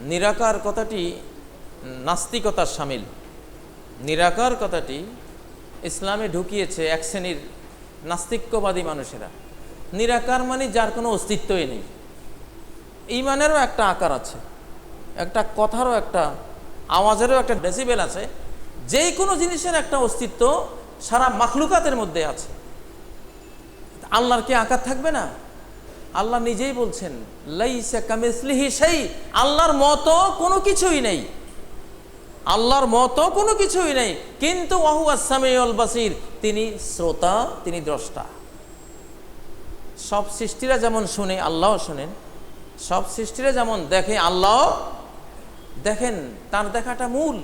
নিরাকার কথাটি নাস্তিকতার সামিল। নিরাকার কথাটি ইসলামে ঢুকিয়েছে এক শ্রেণির নাস্তিক্যবাদী মানুষেরা। নিরাকার মানে যার কোনো অস্তিত্বই নেই। ইমানেরও একটা আকার আছে, একটা কথারও একটা, আওয়াজেরও একটা ডেসিবেল আছে। যেই কোনো জিনিসের একটা অস্তিত্ব সারা মাখলুকাতের মধ্যে আছে। আল্লাহর কি আকার থাকবে না? আল্লাহ নিজেই বলছেন সেই আল্লাহর মতো কোনো কিছুই নেই। আল্লাহর মতো কোনো কিছুই নেই। কিন্তু আসামিউল বাসির, তিনি শ্রোতা, তিনি দ্রষ্টা। সব সৃষ্টিরা যেমন শুনে আল্লাহ শোনেন। সব সৃষ্টিরা যেমন দেখে আল্লাহ দেখেন। তার দেখাটা মূল।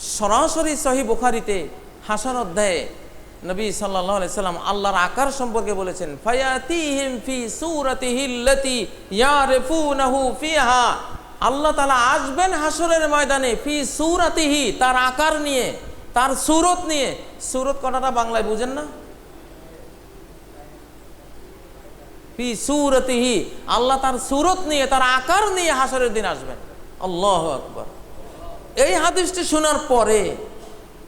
সরাসরি সহি বোখারিতে হাসান অধ্যায়ে নবী আলাইহি সাল্লাম আল্লাহর আকার সম্পর্কে বলেছেন আল্লাহ তাআলা আসবেন হাসরের ময়দানে ফি সূরাতিহি, তার আকার নিয়ে, তার সুরত নিয়ে। সুরত কথাটা বাংলায় বুঝেন না? ফি সুরতিহি, আল্লাহ তার সুরত নিয়ে, তার আকার নিয়ে হাসরের দিন আসবেন। আল্লাহ আকবর। এই হাদিসটি শোনার পরে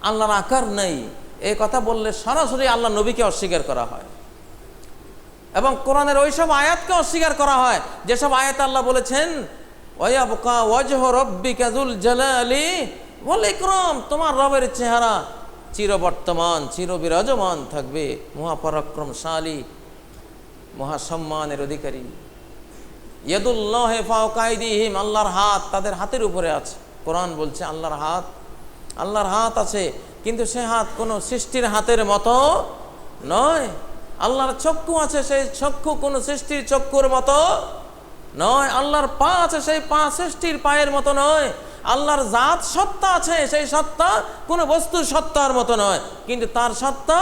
আল্লাহর আকার নেই। এই কথা বললে সরাসরি আল্লাহ নবীকে অস্বীকার করা হয়। এবং কোরআনের ওইসব আয়াতকে অস্বীকার করা হয়। যেসব আয়াত আল্লাহ বলেছেন বল ইকরাম। তোমার রবের চেহারা চিরবর্তমান, চিরবিরাজমান থাকবে। মহাপরাক্রমশালী, মহাসম্মানের অধিকারী। ইয়াদুল্লাহ আল্লাহর হাত তাদের হাতের উপরে আছে। কোরআন বলছে, আল্লাহর হাত আল্লাহর হাত আছে। কিন্তু সে হাত কোনো সৃষ্টির হাতের মতো নয়। আল্লাহর চক্ষু আছে সেই চক্ষু কোনো সৃষ্টির চক্ষুর মতো নয়। আল্লাহর পা আছে সেই পা সৃষ্টির পায়ের মতো নয়। আল্লাহর জাত সত্তা আছে সেই সত্তা কোনো বস্তুর সত্তার মতো নয়। কিন্তু তার সত্তা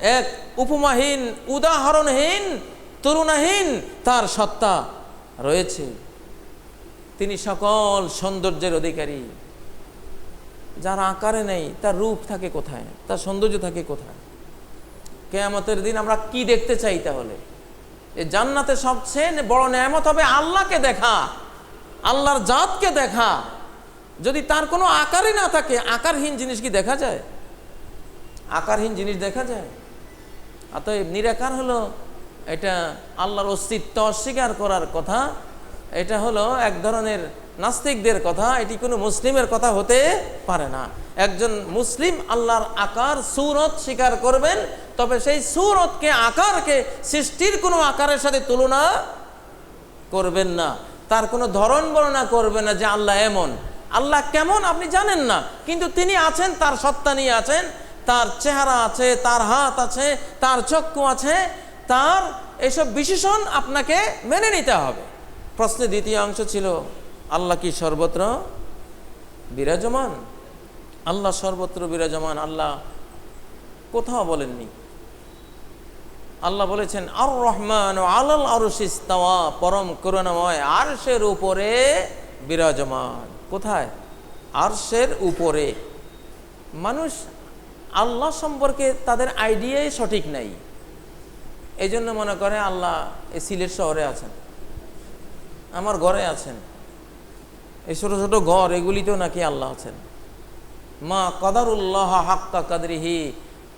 এক উপমাহীন, উদাহরণহীন, তরুণাহীন তার সত্তা রয়েছে। তিনি সকল সৌন্দর্যের অধিকারী। যার আকারে নেই, তার রূপ থাকে কোথায়? তার সৌন্দর্য থাকে কোথায়? কেয়ামতের দিন আমরা কি দেখতে চাই তাহলে? এই জান্নাতে সবচেয়ে বড় নেয়ামত হবে আল্লাহকে দেখা, আল্লাহর জাতকে দেখা। যদি তার কোনো আকারই না থাকে, আকারহীন জিনিস কি দেখা যায়? আকারহীন জিনিস দেখা যায়? অতএব নিরাকার হলো এটা আল্লাহর অস্তিত্ব অস্বীকার করার কথা। এটা হলো এক ধরনের নাস্তিকদের কথা, এটি কোনো মুসলিমের কথা হতে পারে না। একজন মুসলিম আল্লাহর আকার, সুরত স্বীকার করবেন, তবে সেই সুরতকে, আকারকে সৃষ্টির কোনো আকারের সাথে তুলনা করবেন না। তার কোনো ধরন বর্ণনা করবেন না যে আল্লাহ এমন। আল্লাহ কেমন আপনি জানেন না, কিন্তু তিনি আছেন, তার সত্তা নিয়ে আছেন, তার চেহারা আছে, তার হাত আছে, তার চক্ষু আছে, তার এসব বিশেষণ আপনাকে মেনে নিতে হবে। প্রশ্নের দ্বিতীয় অংশ ছিল আল্লাহ কি সর্বত্র বিরাজমান? আল্লাহ সর্বত্র বিরাজমান, আল্লাহ কোথাও বলেননি। আল্লাহ বলেছেন আর রহমান আলাল আরশিস্তাওয়া পরম করুণাময়, আরশের উপরে বিরাজমান। কোথায়? আরশের উপরে। মানুষ আল্লাহ সম্পর্কে তাদের আইডিয়াই সঠিক নাই। এই জন্য মনে করে, আল্লাহ এই সিলেট শহরে আছেন। আমার ঘরে আছেন। এই ছোটো ছোটো ঘর, এগুলিতেও নাকি আল্লাহ আছেন। মা কদারুল্লাহ হাক্কা কাদরিহি,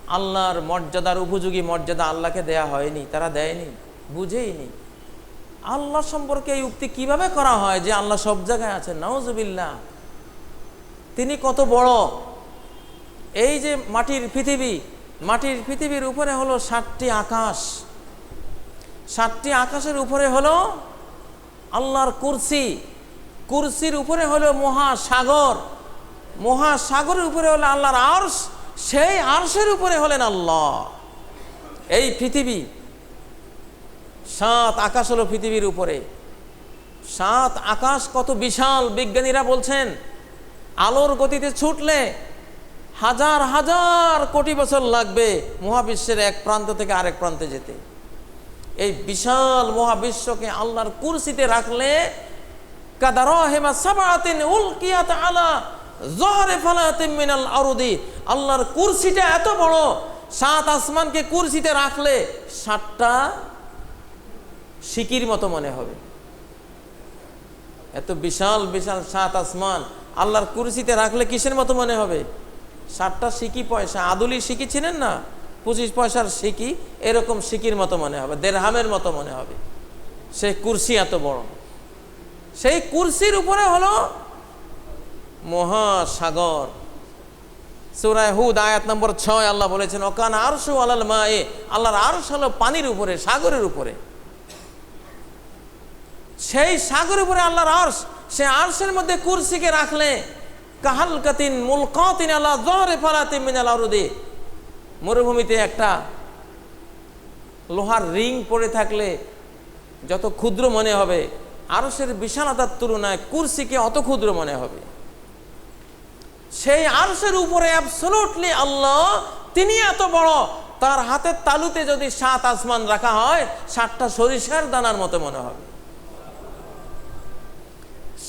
আল্লাহর মর্যাদার উপযোগী মর্যাদা আল্লাহকে দেয়া হয়নি, তারা দেয়নি, বুঝেইনি। আল্লাহ সম্পর্কে এই উক্তি কীভাবে করা হয় যে আল্লাহ সব জায়গায় আছেন? নওজবিল্লা তিনি কত বড়। এই যে মাটির পৃথিবী, মাটির পৃথিবীর উপরে হলো ষাটটি আকাশ। ষাটটি আকাশের উপরে হলো আল্লাহর কুরসি। কুরসির উপরে হলো মহাসাগর। মহাসাগরের উপরে হলো আল্লাহর আর্শ, সেই আর্শের উপরে হলেন আল্লাহ। এই পৃথিবী, সাত আকাশ হলো পৃথিবীর উপরে। সাত আকাশ কত বিশাল, বিজ্ঞানীরা বলছেন। আলোর গতিতে ছুটলে হাজার হাজার কোটি বছর লাগবে মহাবিশ্বের এক প্রান্ত থেকে আরেক প্রান্তে যেতে। এই বিশাল মহাবিশ্বকে আল্লাহর কুরসিতে রাখলে আল্লাহর কুরসিটা এত বড়, সাত আসমানকে কুরসিতে রাখলে সাতটা সিকির মতো মনে হবে। এত বিশাল বিশাল সাত আসমান, আল্লাহর কুরসিতে রাখলে কিসের মতো মনে হবে? ষাটটা সিকি পয়সা, আদুলি সিকি ছিলেন না? পঁচিশ পয়সার সিকি, এরকম সিকির মতো মনে হবে, দেড়হামের মতো মনে হবে। সে কুরসি এত বড়। সেই কুরসির উপরে হলো মহাসাগর। সুরায় হুদ আয়াত নম্বর ছয়, আল্লাহ বলেছেন, ওকান আরশু আলাল মা এ আল্লাহর আরশ হলো পানির উপরে, সাগরের উপরে। সেই সাগরের উপরে আল্লাহর আরশ, সে আরশের মধ্যে কুরসিকে রাখলে কাহাল কাতিন মুলকাতিন আল্লাহ জহরে ফালাতে মিনাল আরুদে মরুভূমিতে একটা লোহার রিং পড়ে থাকলে যত ক্ষুদ্র মনে হবে আরশের বিশালতার তুলনায় কুরসিকে অত ক্ষুদ্র মনে হবে। সেই আরশের উপরে অ্যাবসলুটলি আল্লাহ, তিনি এত বড়, তার হাতের তালুতে যদি সাত আসমান রাখা হয়, সাতটা সরিষার দানার মতো মনে হবে।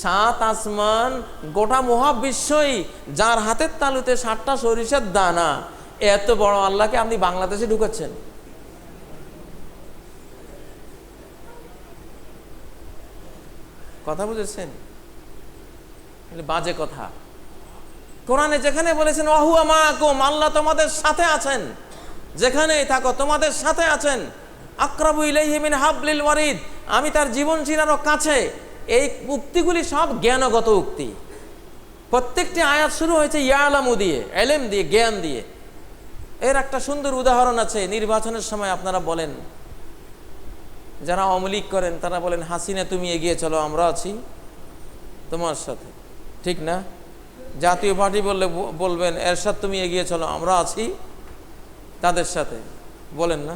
সাত আসমান গোটা মহাবিশ্বই যার হাতের তালুতে সাতটা সরিষার দানা, এত বড় আল্লাহকে আপনি বাংলাদেশে ঢুকাচ্ছেন কথা বুঝেছেন? বাজে কথা। কোরআনে যেখানে বলেছেন অহুয়া মাকুম, আল্লাহ তোমাদের সাথে আছেন। যেখানেই থাকো, তোমাদের সাথে আছেন। আক্রাবু ইলাইহিমিন হাবলিল ওয়ারিদ, আমি তার জীবন চিনারও কাছে। এই উক্তিগুলি সব জ্ঞানগত উক্তি। প্রত্যেকটি আয়াত শুরু হয়েছে ইয়ালামু দিয়ে, এলেম দিয়ে, জ্ঞান দিয়ে। এর একটা সুন্দর উদাহরণ আছে, নির্বাচনের সময় আপনারা বলেন যারা অমলিক করেন, তারা বলেন, হাসিনা, তুমি এগিয়ে চলো, আমরা আছি তোমার সাথে। ঠিক না? জাতীয় পার্টি বললে বলবেন, এরশাদ, তুমি এগিয়ে চলো, আমরা আছি তাদের সাথে। বলেন না?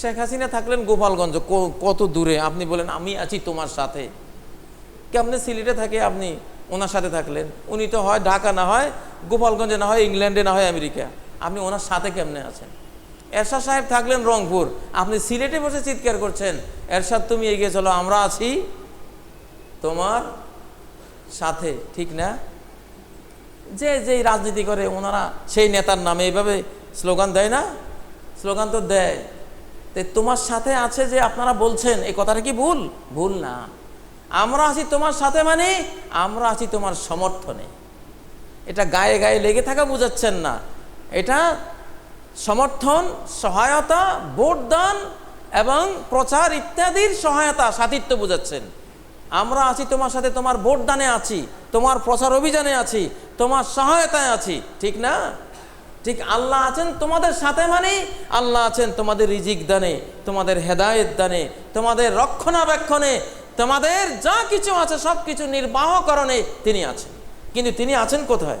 শেখ হাসিনা থাকলেন গোপালগঞ্জ কত দূরে? আপনি বলেন, আমি আছি তোমার সাথে। কেমনে সিলেটে থাকে আপনি? ওনার সাথে থাকলেন। উনি তো হয় ঢাকা না হয় গোপালগঞ্জে, না হয় ইংল্যান্ডে, না হয় আমেরিকা। আপনি ওনার সাথে কেমনে আছেন? এরশাদ সাহেব থাকলেন রংপুর। আপনি সিলেটে বসে চিৎকার করছেন। এরশাদ, তুমি এগিয়ে চলো, আমরা আছি তোমার সাথে, ঠিক না? যে যেই রাজনীতি করে, ওনারা সেই নেতার নামে এইভাবে স্লোগান দেয় না? স্লোগান তো দেয়। তো তোমার সাথে আছে যে আপনারা বলছেন এই কথাটা কি ভুল? ভুল না। আমরা আছি তোমার সাথে মানে আমরা আছি তোমার সমর্থনে। এটা গায়ে গায়ে লেগে থাকা বুঝাচ্ছেন না। এটা সমর্থন, সহায়তা ভোট দান এবং প্রচার ইত্যাদির সহায়তা সাথিত্ব বুঝাচ্ছেন। আমরা আছি তোমার সাথে, তোমার ভোট দানে আছি, তোমার প্রচার অভিযানে আছি, তোমার সহায়তায় আছি, ঠিক না? ঠিক আল্লাহ আছেন তোমাদের সাথে মানে আল্লাহ আছেন তোমাদের রিজিক দানে, তোমাদের হেদায়েত দানে, তোমাদের রক্ষণাবেক্ষণে, তোমাদের যা কিছু আছে সব কিছু নির্বাহকরণে তিনি আছেন। কিন্তু তিনি আছেন কোথায়?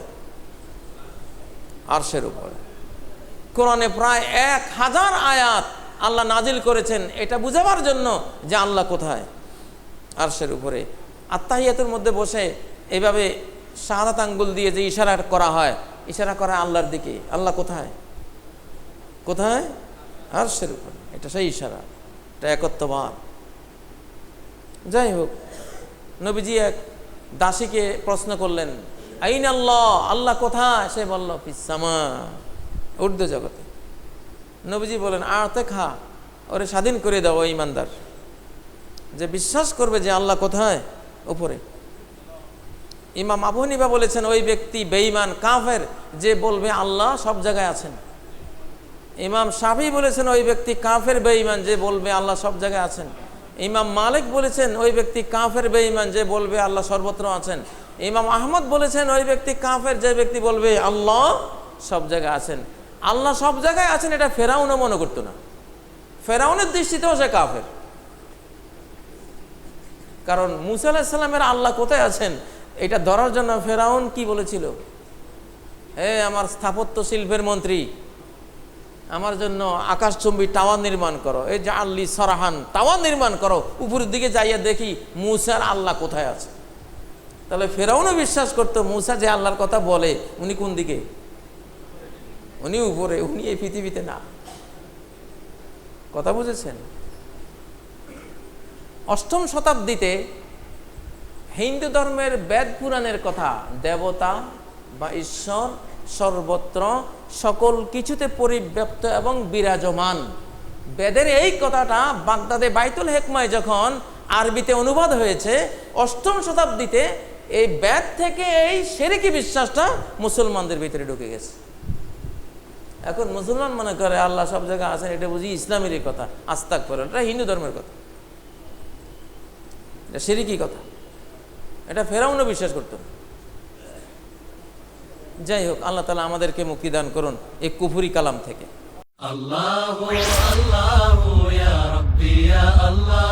আরশের উপরে। কোরআনে প্রায় এক হাজার আয়াত আল্লাহ নাজিল করেছেন, এটা বুঝাবার জন্য যে আল্লাহ কোথায়। আরশের উপরে। আত্মাহিয়াতের মধ্যে বসে এইভাবে শাহাদাত আঙ্গুল দিয়ে যে ইশারা করা হয়, ইশারা করা আল্লাহর দিকে, আল্লাহ কোথায়? কোথায়? আরশের উপরে। এটা সেই ইশারা, এটা একত্ববাদ। যাই হোক, নবীজি এক দাসীকে প্রশ্ন করলেন, আইন আল্লাহ আল্লাহ কোথায়? সে বলল পিসামা উর্দু জগতে। নবীজি বলেন আড়তে খা, ওরে স্বাধীন করে দাও ইমানদার। যে বিশ্বাস করবে যে আল্লাহ কোথায়? উপরে। ইমাম আবু হানিফা বলেছেন, ওই ব্যক্তি বেঈমান, কাফের, যে বলবে আল্লাহ সব জায়গায় আছেন। ইমাম শাফি বলেছেন, ওই ব্যক্তি কাফের বেঈমান, যে বলবে আল্লাহ সব জায়গায় আছেন। ইমাম মালিক বলেছেন, ওই ব্যক্তি কাফের বেঈমান, যে বলবে আল্লাহ সর্বত্র আছেন। ইমাম আহমদ বলেছেন, ওই ব্যক্তি কাফের, যে ব্যক্তি বলবে আল্লাহ সব জায়গায় আছেন। আল্লাহ সব জায়গায় আছেন, এটা ফেরাউনও মনে করতো না। ফেরাউনের দৃষ্টিতেও সে কাফের। কারণ মুসা আল্লাহ কোথায় আছেন? এটা ধরার জন্য ফেরাউন কি বলেছিল? হে আমার স্থাপত্য শিল্পের মন্ত্রী, আমার জন্য আকাশচুম্বী টাওয়ার নির্মাণ করো। এই যে আল্লি সরাহান টাওয়ার নির্মাণ করো, উপরের দিকে যাইয়া দেখি মুসার আল্লাহ কোথায় আছে। তাহলে ফেরাউনও বিশ্বাস করতো, মুসা যে আল্লাহর কথা বলে, উনি কোন দিকে? উনি উপরে, উনি এই পৃথিবীতে না। কথা বুঝেছেন? অষ্টম শতাব্দীতে হিন্দু ধর্মের বেদ পুরাণের কথা, দেবতা বা ঈশ্বর, সর্বত্র সকল কিছুতে পরিব্যাপ্ত এবং বিরাজমান। বেদের এই কথাটা বাগদাদে বাইতুল হেকমায় যখন আরবিতে অনুবাদ হয়েছে, অষ্টম শতাব্দীতে এই বেদ থেকে এই সেরেকি বিশ্বাসটা মুসলমানদের ভিতরে ঢুকে গেছে। এখন মুসলমান মনে করে আল্লাহ সব জায়গায় আছেন, এটা বুঝি ইসলামেরই কথা। আস্তাক করেন এটা হিন্দু ধর্মের কথা। এটা সেরিকই কথা। এটা ফেরাউনও বিশ্বাস করত। যাই হোক, আল্লাহ তালা আমাদেরকে মুক্তি দান করুন এই কুফুরি কালাম থেকে। আল্লাহ আল্লাহ।